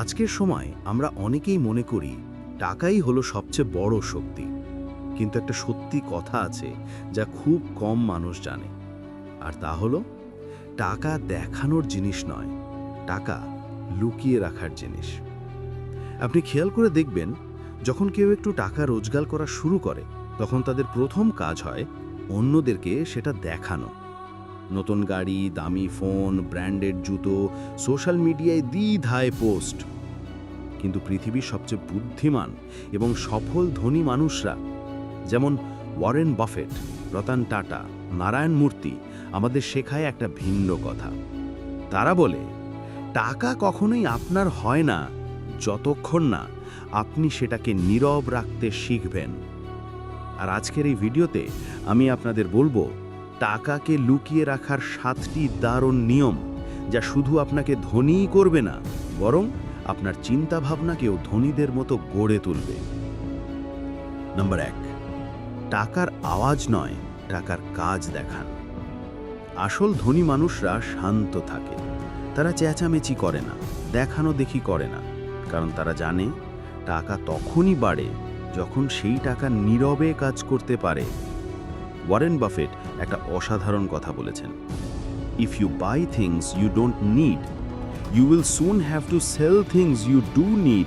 আজকের সময় আমরা অনেকেই মনে করি টাকাই হলো সবচেয়ে বড় শক্তি। কিন্তু একটা সত্যি কথা আছে যা খুব কম মানুষ জানে, আর তা হলো টাকা দেখানোর জিনিস নয়, টাকা লুকিয়ে রাখার জিনিস। আপনি খেয়াল করে দেখবেন, যখন কেউ একটু টাকা রোজগার করা শুরু করে, তখন তাদের প্রথম কাজ হয় অন্যদেরকে সেটা দেখানো। নতুন গাড়ি, দামি ফোন, ব্র্যান্ডেড জুতো, সোশ্যাল মিডিয়ায় দ্বিধায় পোস্ট। কিন্তু পৃথিবীর সবচেয়ে বুদ্ধিমান এবং সফল ধনী মানুষরা, যেমন ওয়ারেন বাফেট, রতন টাটা, নারায়ণ মূর্তি, আমাদের শেখায় একটা ভিন্ন কথা। তারা বলে, টাকা কখনোই আপনার হয় না যতক্ষণ না আপনি সেটাকে নীরব রাখতে শিখবেন। আর আজকের এই ভিডিওতে আমি আপনাদের বলব টাকাকে লুকিয়ে রাখার সাতটি দারুণ নিয়ম, যা শুধু আপনাকে ধনীই করবে না, বরং আপনার চিন্তাভাবনাকেও ধনীদের মতো গড়ে তুলবে। নম্বর এক, টাকার আওয়াজ নয়, টাকার কাজ দেখান। আসল ধনী মানুষরা শান্ত থাকে। তারা চেঁচামেচি করে না, দেখানো দেখি করে না, কারণ তারা জানে, টাকা তখনই বাড়ে যখন সেই টাকা নীরবে কাজ করতে পারে। ওয়ারেন বাফেট একটা অসাধারণ কথা বলেছেন। If you buy things you don't need you will soon have to sell things you do need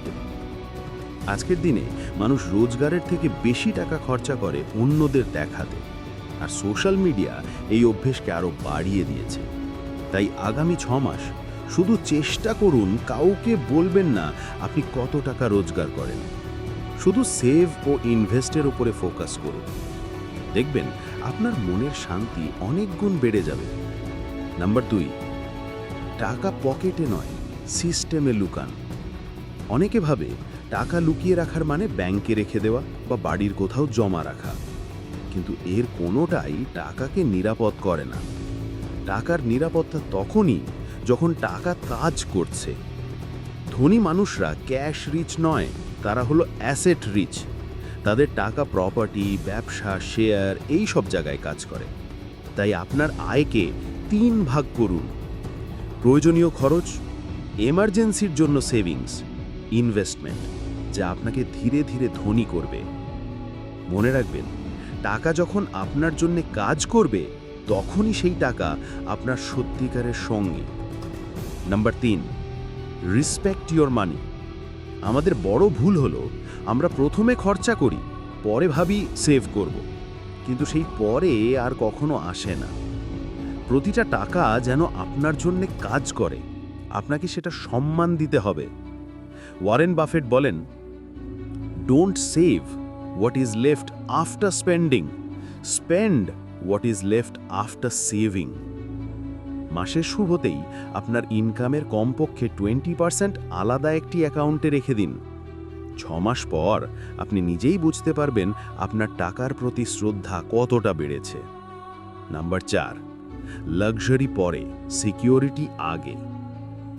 আজকের দিনে মানুষ রোজগারের থেকে বেশি টাকা খরচা করে অন্যদের দেখাতে। আর সোশ্যাল মিডিয়া এই অভ্যেসকে আরও বাড়িয়ে দিয়েছে। তাই আগামী ছ মাস শুধু চেষ্টা করুন, কাউকে বলবেন না আপনি কত টাকা রোজগার করেন। শুধু সেভ ও ইনভেস্টের উপরে ফোকাস করুন। দেখবেন আপনার মনের শান্তি অনেক গুণ বেড়ে যাবে। নাম্বার দুই, টাকা পকেটে নয়, সিস্টেমে লুকান। অনেকে ভাবে টাকা লুকিয়ে রাখার মানে ব্যাংকে রেখে দেওয়া বা বাড়ির কোথাও জমা রাখা। কিন্তু এর কোনোটাই টাকাকে নিরাপদ করে না। টাকার নিরাপত্তা তখনই যখন টাকা কাজ করছে। ধনী মানুষরা ক্যাশ রিচ নয়, তারা হলো অ্যাসেট রিচ। তাদের টাকা প্রপার্টি ব্যবসা শেয়ার এই সব জায়গায় কাজ করে। তাই আপনার আয়কে তিন ভাগ করুন। প্রয়োজনীয় খরচ এমার্জেন্সির জন্য সেভিংস ইনভেস্টমেন্ট যা আপনাকে ধীরে ধীরে ধনী করবে। মনে রাখবেন, টাকা যখন আপনার জন্য কাজ করবে, তখনই সেই টাকা আপনার সত্যিকারের সঙ্গে। নাম্বার তিন রিসপেক্ট ইওর মানি আমাদের বড় ভুল হলো, আমরা প্রথমে খরচা করি, পরে ভাবি সেভ করব। কিন্তু সেই পরে আর কখনো আসে না। প্রতিটা টাকা যেন আপনার জন্য কাজ করে, আপনাকে সেটা সম্মান দিতে হবে। ওয়ারেন বাফেট বলেন don't save what is left after spending spend what is left after saving মাসের শুরুতেই আপনার ইনকামের কমপক্ষে টোয়েন্টি পার্সেন্ট আলাদা একটি অ্যাকাউন্টে রেখে দিন। ছ মাস পর আপনি নিজেই বুঝতে পারবেন আপনার টাকার প্রতি শ্রদ্ধা কতটা বেড়েছে। নাম্বার চার লাক্সারি পরে সিকিউরিটি আগে।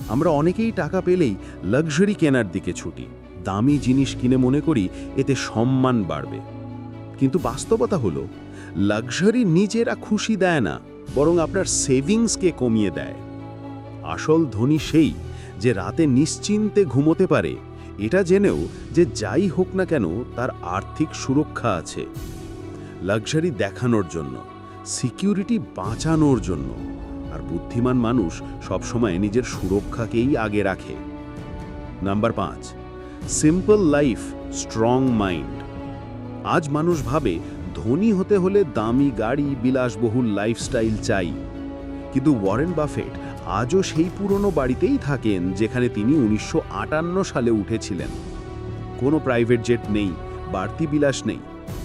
আমরা অনেকেই টাকা পেলেই লাক্সারি কেনার দিকে ছুটি। দামি জিনিস কিনে মনে করি, এতে সম্মান বাড়বে। কিন্তু বাস্তবতা হলো লাক্সারি নিজেরা খুশি দেয় না। বরং আপনার সেভিংসকে কমিয়ে দেয়। আসল ধনী সেই যে রাতে নিশ্চিন্তে ঘুমোতে পারে। এটা জেনেও যে যাই হোক না কেন তার আর্থিক সুরক্ষা আছে। লাক্সারি দেখানোর জন্য, সিকিউরিটি বাঁচানোর জন্য। আর বুদ্ধিমান মানুষ সবসময় নিজের সুরক্ষাকেই আগে রাখে। নাম্বার পাঁচ, সিম্পল লাইফ, স্ট্রং মাইন্ড। আজ মানুষ ভাবে ধনী হতে হলে দামি গাড়ি, বিলাসবহুল লাইফস্টাইল চাই। কিন্তু ওয়ারেন বাফেট আজও সেই পুরনো বাড়িতেই থাকেন যেখানে তিনি উনিশশো আটান্ন সালে উঠেছিলেন। কোনো প্রাইভেট জেট নেই, বাড়তি বিলাস নেই।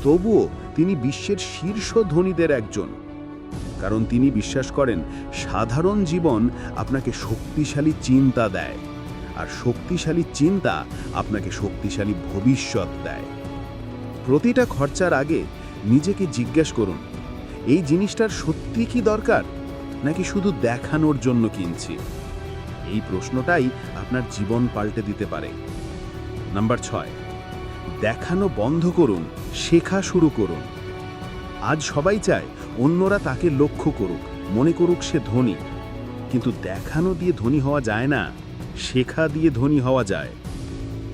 তবুও তিনি বিশ্বের শীর্ষ ধনীদের একজন। কারণ তিনি বিশ্বাস করেন, সাধারণ জীবন আপনাকে শক্তিশালী চিন্তা দেয়। আর শক্তিশালী চিন্তা আপনাকে শক্তিশালী ভবিষ্যৎ দেয়। প্রতিটা খরচার আগে নিজেকে জিজ্ঞেস করুন, এই জিনিসটার সত্যি কি দরকার, নাকি শুধু দেখানোর জন্য কিনছি? এই প্রশ্নটাই আপনার জীবন পাল্টে দিতে পারে। নাম্বার ছয়, দেখানো বন্ধ করুন, শেখা শুরু করুন। আজ সবাই চায় অন্যরা তাকে লক্ষ্য করুক, মনে করুক সে ধনী। কিন্তু দেখানো দিয়ে ধনী হওয়া যায় না, শেখা দিয়ে ধনী হওয়া যায়।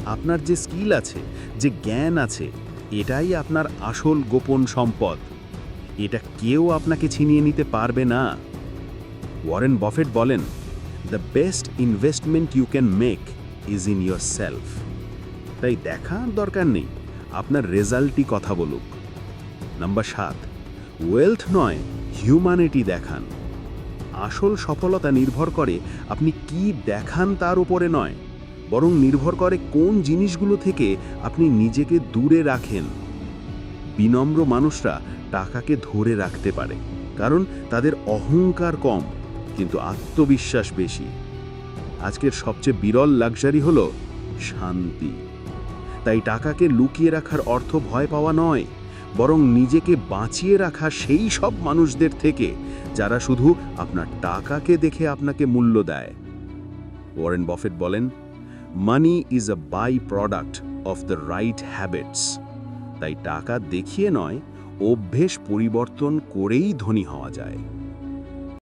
আপনার যে স্কিল আছে, যে জ্ঞান আছে এটাই আপনার আসল গোপন সম্পদ। এটা কেউ আপনাকে ছিনিয়ে নিতে পারবে না। ওয়ারেন বফেট বলেন the best investment you can make is in yourself তাই দেখার দরকার নেই, আপনার রেজাল্টই কথা বলুক। নাম্বার সাত ওয়েলথ নয় হিউম্যানিটি দেখান। আসল সফলতা নির্ভর করে আপনি কি দেখান তার উপরে নয়। বরং নির্ভর করে কোন জিনিসগুলো থেকে আপনি নিজেকে দূরে রাখেন। বিনম্র মানুষরা টাকাকে ধরে রাখতে পারে, কারণ তাদের অহংকার কম, কিন্তু আত্মবিশ্বাস বেশি। আজকের সবচেয়ে বিরল লাক্সারি হলো শান্তি। তাই টাকাকে লুকিয়ে রাখার অর্থ ভয় পাওয়া নয়, বরং নিজেকে বাঁচিয়ে রাখা সেই সব মানুষদের থেকে, যারা শুধু আপনার টাকাকে দেখে আপনাকে মূল্য দেয়। ওয়ারেন বফেট বলেন money is a by product of the right habits তাই টাকা দেখিয়ে নয়, অভ্যেস পরিবর্তন করেই ধনী হওয়া যায়।